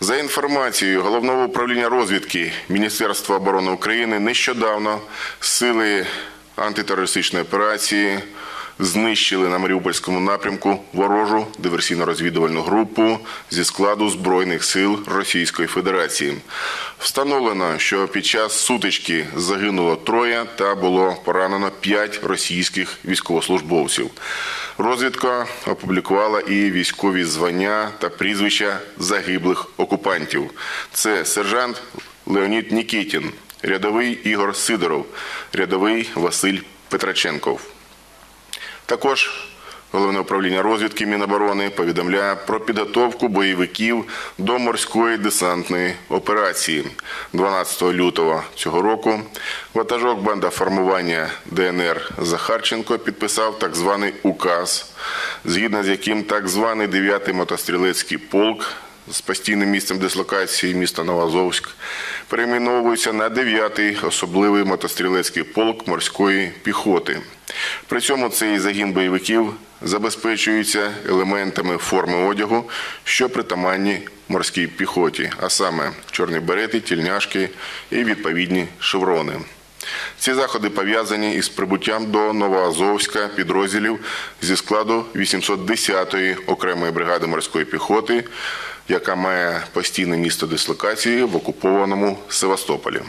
За інформацією головного управління розвідки Міністерства оборони України, нещодавно сили антитерористичної операції знищили на Маріупольському напрямку ворожу диверсійно-розвідувальну групу зі складу Збройних сил Російської Федерації. Встановлено, що під час сутички загинуло троє та було поранено п'ять російських військовослужбовців. Розвідка опублікувала і військові звання та прізвища загиблих окупантів. Це сержант Леонід Нікітін, рядовий Ігор Сидоров, рядовий Василь Петраченков. Також Головне управління розвідки Міноборони повідомляє про підготовку бойовиків до морської десантної операції. 12 лютого цього року ватажок банда формування ДНР Захарченко підписав так званий указ, згідно з яким так званий 9-й мотострілецький полк з постійним місцем дислокації міста Новоазовськ перейменовується на 9-й особливий мотострілецький полк морської піхоти. При цьому цей загін бойовиків забезпечується елементами форми одягу, що притаманні морській піхоті, а саме чорні берети, тільняшки і відповідні шеврони. Ці заходи пов'язані із прибуттям до Новоазовська підрозділів зі складу 810-ї окремої бригади морської піхоти, яка має постійне місто дислокації в окупованому Севастополі.